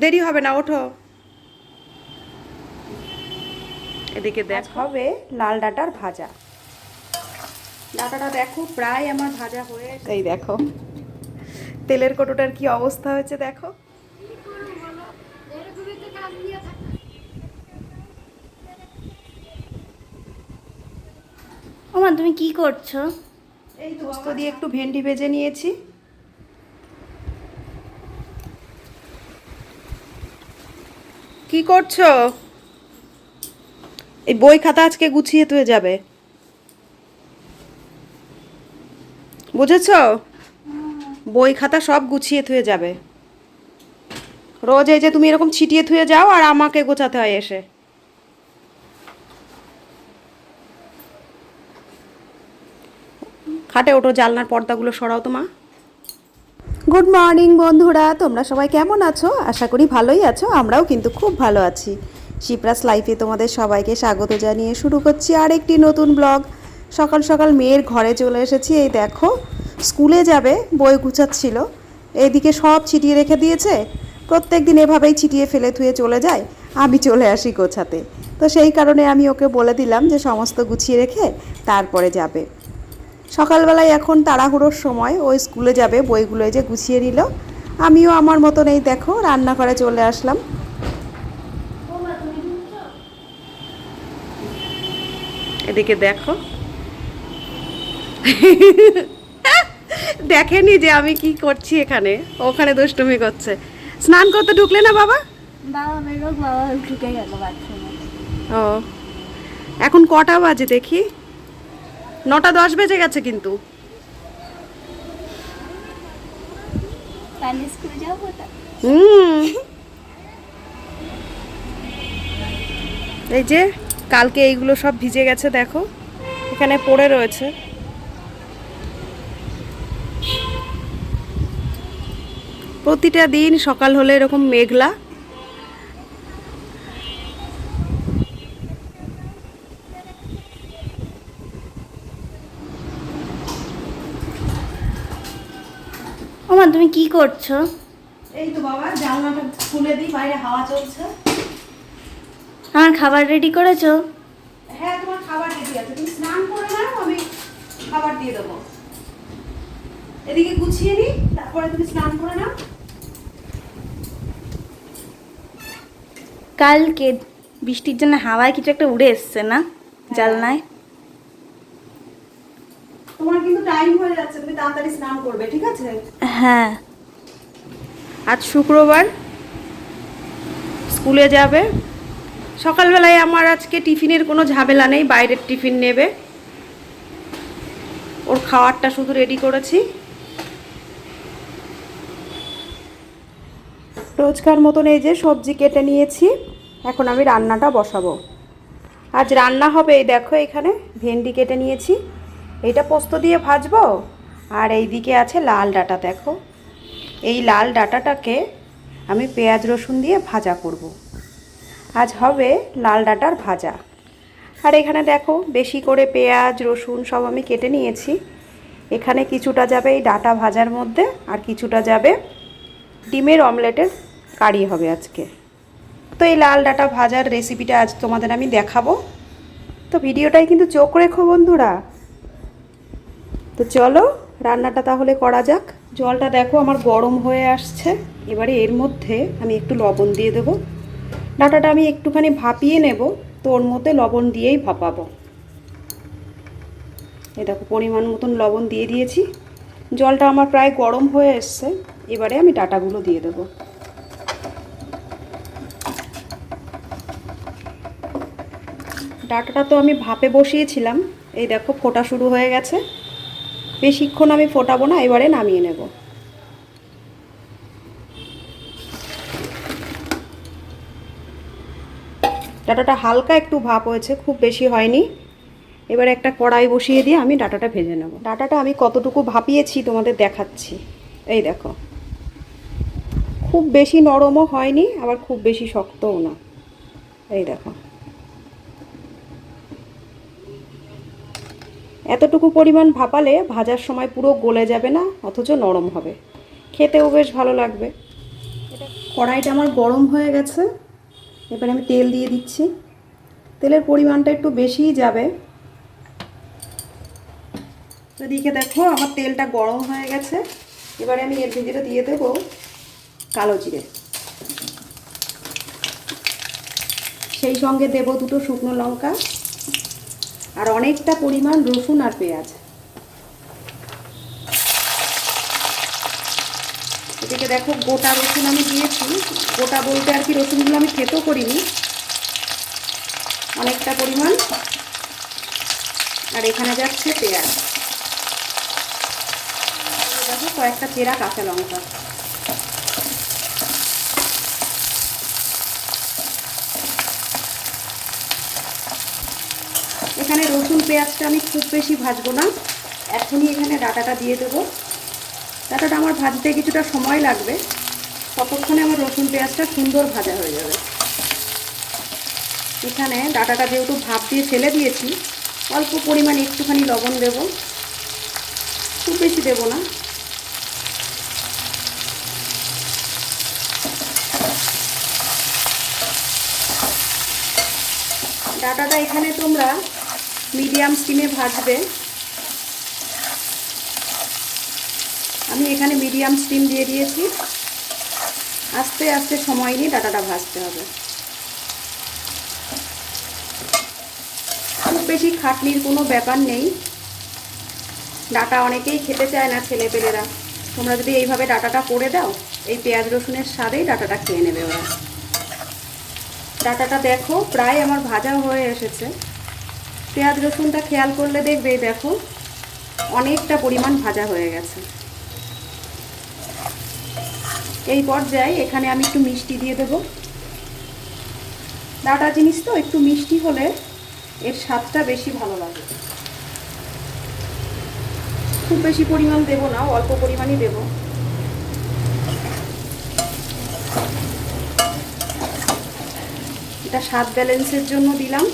দেরি হবে না ওঠো। এদিকে দেখ। হবে লাল ডাটার ভাজা। ডাটাটা দেখো প্রায় আমার ভাজা হয়ে এই দেখো তেলের কোটোটার কি অবস্থা হয়েছে দেখো। ওমা তুমি কি করছ? এই পোস্ত দিয়ে একটু ভেন্ডি ভেজে নিয়েছি। কি করছ? এই বই খাতা আজকে গুছিয়ে তুই যাবে। বুঝেছ? বই খাতা সব গুছিয়ে থুয়ে যাবে। রোজ এই যে তুমি এরকম ছিটিয়ে থুয়ে যাও আর আমাকে গোছাতে হয় এসে। খাটে ওঠো জালনার পর্দাগুলো সরাও তো মা। গুড মর্নিং বন্ধুরা, তোমরা সবাই কেমন আছো? আশা করি ভালোই আছো, আমরাও কিন্তু খুব ভালো আছি। শিপ্রাস লাইফে তোমাদের সবাইকে স্বাগত জানিয়ে শুরু করছি আর একটি নতুন ব্লগ। সকাল সকাল মেয়ের ঘরে চলে এসেছি, এই দেখো, স্কুলে যাবে, বই গুছাচ্ছিল। এইদিকে সব ছিটিয়ে রেখে দিয়েছে প্রত্যেক দিন এভাবেই ছিটিয়ে ফেলে থুয়ে চলে যায়, আমি চলে আসি গোছাতে। তো সেই কারণে আমি ওকে বলে দিলাম যে সমস্ত গুছিয়ে রেখে তারপরে যাবে। সকালবেলায় এখন তাড়াহুড়োর সময় ওই স্কুলে যাবে বইগুলো যে গুছিয়ে নিল। আমিও আমার মতন এই দেখো রান্নাঘরে চলে আসলাম। এদিকে দেখো। দেখেনি যে আমি কি করছি এখানে ওখানে দুষ্টুমি করছে। স্নান করতে ঢুকলে না বাবা? বাবা ঢুকে গেল ও। এখন কটা বাজে দেখি? নটা দশ বেজে গেছে কিন্তু। হুম। এই যে কালকে এইগুলো সব ভিজে গেছে দেখো। এখানে পড়ে রয়েছে। প্রতিটা দিন সকাল হলে এরকম মেঘলা। ওমা তুমি কি করছ? এই তো বাবা জানলাটা খুলে দিই বাইরে হাওয়া চলছে। আমার খাবার রেডি করেছ? হ্যাঁ তোমার খাবার রেডি আছে। তুমি স্নান করে নাও আমি খাবার দিয়ে দেবো। এদিকে গুছিয়ে নিই তারপরে তুমি স্নান করে নাও। কালকে বৃষ্টির জন্য হাওয়ায় কিছু একটা উড়ে এসছে না জালনায় তোমার কিন্তু টাইম হয়ে যাচ্ছে, তুমি তাড়াতাড়ি স্নান করবে, ঠিক আছে? হ্যাঁ। আজ শুক্রবার। স্কুলে যাবে। সকালবেলায় আমার আজকে টিফিনের কোনো ঝামেলা নেই, বাইরের টিফিন নেবে। ওর খাওয়ারটা শুধু রেডি করেছি। রোজকার মতন এই যে সবজি কেটে নিয়েছি, এখন আমি রান্নাটা বসাবো। আজ রান্না হবে, এই দেখো এখানে, ভেন্ডি কেটে নিয়েছি। এইটা পোস্ত দিয়ে ভাজবো? আর এই দিকে আছে লাল ডাটা, দেখো। এই লাল ডাটাটাকে আমি পেঁয়াজ রসুন দিয়ে ভাজা করব। আজ হবে লাল ডাটার ভাজা। আর এখানে দেখো, বেশি করে পেঁয়াজ, রসুন সব আমি কেটে নিয়েছি। এখানে কিছুটা যাবে এই ডাটা ভাজার মধ্যে, আর কিছুটা যাবে ডিমের অমলেটের কারি হবে আজকে। তো এই লাল ডাটা ভাজার রেসিপিটা আজ তোমাদের আমি দেখাবো। তো ভিডিওটাই কিন্তু চোখ রেখো বন্ধুরা। তো চলো, রান্নাটা তাহলে করা যাক। জলটা দেখো আমার গরম হয়ে আসছে। এবারে এর মধ্যে আমি একটু লবণ দিয়ে দেবো। ডাটাটা আমি একটুখানি ভাপিয়ে নেব। তো ওর মধ্যে লবণ দিয়েই ভাপাবো। এই দেখো, পরিমাণ মতন লবণ দিয়ে দিয়েছি। জলটা আমার প্রায় গরম হয়ে এসছে। এবারে আমি ডাটাগুলো দিয়ে দেবো। ডাটাটা তো আমি ভাপে বসিয়েছিলাম। এই দেখো, ফোটা শুরু হয়ে গেছে। বেশিক্ষণ আমি ফোটাবো না, এবারে নামিয়ে নেব। ডাটাটা হালকা একটু ভাপ হয়েছে, খুব বেশি হয়নি। এবারে একটা কড়াই বসিয়ে দিয়ে আমি ডাটাটা ভেজে নেব। ডাটাটা আমি কতটুকু ভাপিয়েছি তোমাদের দেখাচ্ছি। এই দেখো। খুব বেশি নরমও হয়নি, আবার খুব বেশি শক্তও না। এই দেখো। এতটুকু পরিমাণ ভাপালে ভাজার সময় পুরো গলে যাবে না, অথচ নরম হবে। খেতেও বেশ ভালো লাগবে। কড়াইটা আমার গরম হয়ে গেছে। এবারে আমি তেল দিয়ে দিচ্ছি। তেলের পরিমাণটা একটু বেশিই যাবে। এদিকে দেখো, আমার তেলটা গরম হয়ে গেছে। এবারে আমি এর ভিতরে দিয়ে দেবো কালো জিরে। সেই সঙ্গে দেব দুটো শুকনো লঙ্কা। আর অনেকটা পরিমাণ রসুন আর পেঁয়াজ। এদিকে দেখো গোটা রসুন আমি দিয়েছি। গোটা বলতে আর কি রসুনগুলো আমি থেতো করিনি। অনেকটা পরিমাণ। আর এখানে যাচ্ছে পেঁয়াজ। দেখো কয়েকটা চেরা কাঁচা লঙ্কা এখানে রসুন পেঁয়াজটা আমি খুব বেশি ভাজবো না। এখনই এখানে ডাটাটা দিয়ে দেবো। ডাটাটা আমার ভাজতে কিছুটা সময় লাগবে। ততক্ষণে আমার রসুন পেঁয়াজটা সুন্দর ভাজা হয়ে যাবে। এখানে ডাটাটা যেহেতু ভাপ দিয়ে ফেলে দিয়েছি, অল্প পরিমাণে একটুখানি লবণ দেব। খুব বেশি দেব না। ডাটাটা এখানে তোমরা মিডিয়াম স্টিমে ভাজবে। আমি এখানে মিডিয়াম স্টিম দিয়ে দিয়েছি। আস্তে আস্তে সময় নিয়ে ডাটাটা ভাজতে হবে। খুব বেশি খাটনির কোনো ব্যাপার নেই। ডাটা অনেকেই খেতে চায় না ছেলেপেলেরা। তোমরা যদি এইভাবে ডাটাটা করে দাও, এই পেঁয়াজ রসুনের স্বাদেই ডাটাটা খেয়ে নেবে ওরা। ডাটাটা দেখো, প্রায় আমার ভাজা হয়ে এসেছে। পেঁয়াজ রসুনটা খেয়াল করলে দেখবে, দেখো, অনেকটা পরিমাণ ভাজা হয়ে গেছে। এই পর্যায়ে এখানে আমি একটু মিষ্টি দিয়ে দেবো। ডাটা জিনিস তো, একটু মিষ্টি হলে এর স্বাদটা বেশি ভালো লাগে। খুব বেশি পরিমাণ দেব না, অল্প পরিমাণই দেব। এটা স্বাদ ব্যালেন্সের জন্য দিলাম।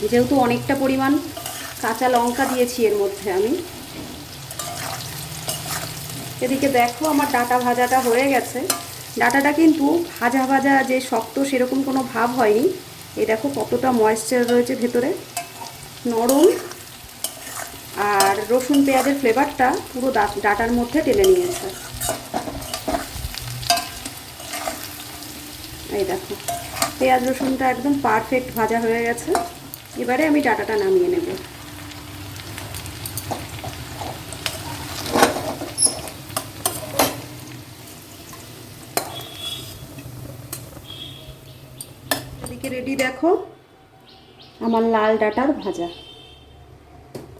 যেহেতু অনেকটা পরিমাণ কাঁচা লঙ্কা দিয়েছি এর মধ্যে আমি। এদিকে দেখো আমার ডাটা ভাজাটা হয়ে গেছে। ডাটাটা কিন্তু ভাজা ভাজা যে শক্ত সেরকম কোনো ভাব হয়নি। এই দেখো কতটা ময়েশ্চার রয়েছে ভেতরে। নরম। আর রসুন পেঁয়াজের ফ্লেভারটা পুরো ডাটার মধ্যে টেনে নিয়েছে। এই দেখো, পেঁয়াজ রসুনটা একদম পারফেক্ট ভাজা হয়ে গেছে। এবারে আমি ডাটাটা নামিয়ে নেব। এদিকে রেডি দেখো, আমার লাল ডাটার ভাজা।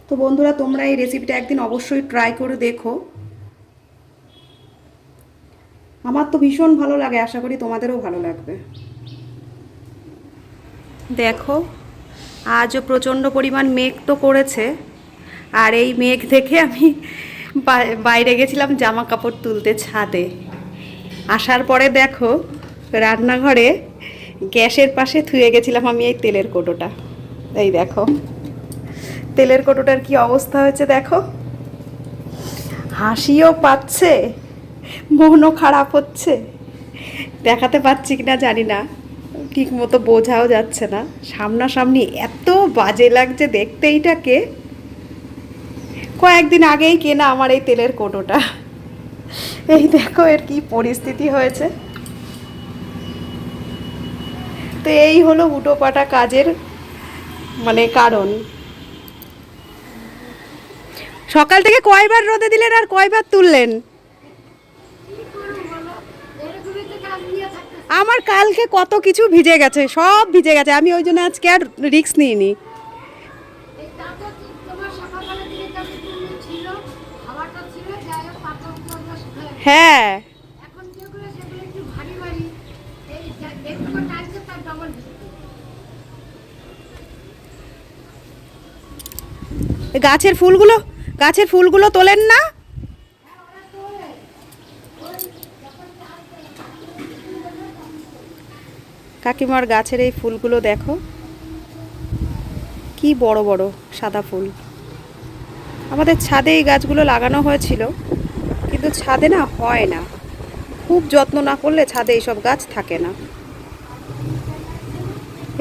তো বন্ধুরা, তোমরা এই রেসিপিটা একদিন অবশ্যই ট্রাই করে দেখো। আমার তো ভীষণ ভালো লাগে, আশা করি তোমাদেরও ভালো লাগবে। দেখো আজও প্রচণ্ড পরিমাণ মেঘ তো করেছে। আর এই মেঘ দেখে আমি বাইরে গেছিলাম জামা কাপড় তুলতে ছাদে। আসার পরে দেখো, রান্নাঘরে গ্যাসের পাশে থুয়ে গেছিলাম আমি এই তেলের কোটোটা। এই দেখো, তেলের কোটোটার কি অবস্থা হয়েছে দেখো। হাসিও পাচ্ছে, মনও খারাপ হচ্ছে। দেখাতে পাচ্ছি কিনা জানি না। ঠিক মতো বোঝাও যাচ্ছে না। সামনাসামনি এত বাজে লাগছে দেখতে এইটাকে। কয়েকদিন আগেই কেনা আমার এই তেলের কোটোটা। এই দেখো এর কি পরিস্থিতি হয়েছে। তো এই হলো উটোপাটা কাজের মানে কারণ। সকাল থেকে কয়বার রোদে দিলেন আর কয়বার তুললেন? আমার কালকে কত কিছু ভিজে গেছে, সব ভিজে গেছে। আমি ওই জন্য আজকে আর রিক্স নিইনি। হ্যাঁ। গাছের ফুলগুলো গাছের ফুলগুলো তোলেন না? কাকিমার গাছের এই ফুলগুলো দেখো। কি বড় বড় সাদা ফুল। আমাদের ছাদে এই গাছগুলো লাগানো হয়েছিল, কিন্তু ছাদে না হয় না। খুব যত্ন না করলে ছাদে এইসব গাছ থাকে না।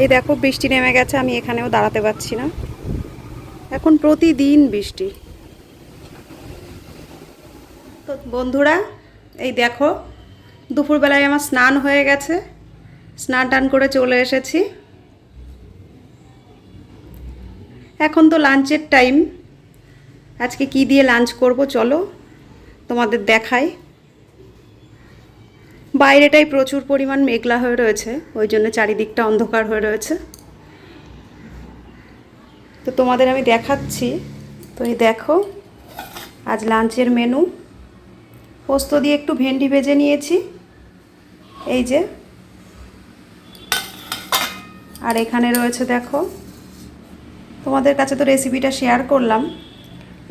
এই দেখো, বৃষ্টি নেমে গেছে, আমি এখানেও দাঁড়াতে পারছি না। এখন প্রতিদিন বৃষ্টি। তো বন্ধুরা, এই দেখো, দুপুরবেলায় আমার স্নান হয়ে গেছে। স্নান টান করে চলে এসেছি। এখন তো লাঞ্চের টাইম। আজকে কি দিয়ে লাঞ্চ করব চলো তোমাদের দেখাই। বাইরেটাই প্রচুর পরিমাণ মেঘলা হয়ে রয়েছে, ওই জন্য চারিদিকটা অন্ধকার হয়ে রয়েছে। তো তোমাদের আমি দেখাচ্ছি। তো এই দেখো, আজ লাঞ্চের মেনু। পোস্ত দিয়ে একটু ভেন্ডি ভেজে নিয়েছি। এই যে আর এখানে রয়েছে দেখো। তোমাদের কাছে তো রেসিপিটা শেয়ার করলাম।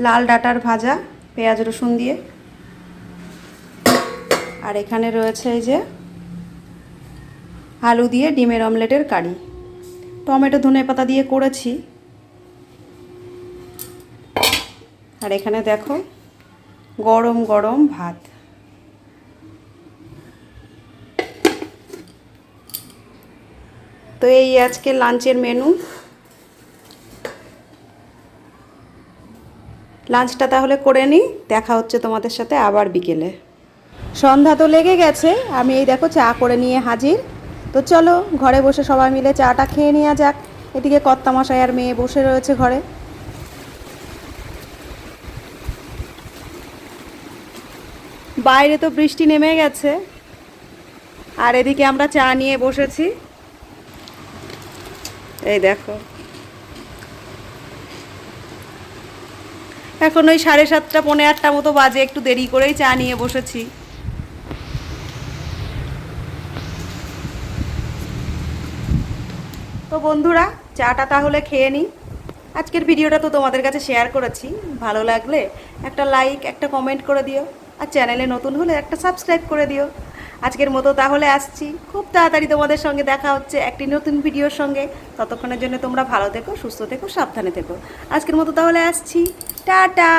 লাল ডাটার ভাজা, পেঁয়াজ রসুন দিয়ে। আর এখানে রয়েছে এই যে আলু দিয়ে ডিমের অমলেটের কারি। টমেটো, ধনে পাতা দিয়ে করেছি। আর এখানে দেখো, গরম গরম ভাত। তো এই আজকে লাঞ্চের মেনু লাঞ্চটা তাহলে করে নিই দেখা হচ্ছে তোমাদের সাথে আবার বিকেলে। সন্ধ্যা তো লেগে গেছে, আমি এই দেখো চা করে নিয়ে হাজির। তো চলো, ঘরে বসে সবাই মিলে চাটা খেয়ে নেওয়া যাক। এদিকে কর্তামশাই আর মেয়ে বসে রয়েছে ঘরে। বাইরে তো বৃষ্টি নেমে গেছে। আর এদিকে আমরা চা নিয়ে বসেছি। এই দেখো। এখন ওই সাড়ে সাতটা, পৌনে আটটা মতো বাজে, একটু দেরি করেই চা নিয়ে বসেছি। তো বন্ধুরা, চাটা তাহলে খেয়ে নিই। আজকের ভিডিওটা তো তোমাদের কাছে শেয়ার করেছি, ভালো লাগলে একটা লাইক, একটা কমেন্ট করে দিও। আর চ্যানেলে নতুন হলে একটা সাবস্ক্রাইব করে দিও। আজকের মতো তাহলে আসছি। খুব তাড়াতাড়ি তোমাদের সঙ্গে দেখা হচ্ছে একটি নতুন ভিডিওর সঙ্গে। ততক্ষণের জন্য তোমরা ভালো থেকো, সুস্থ থেকো, সাবধানে থেকো। আজকের মতো তাহলে আসছি। টাটা!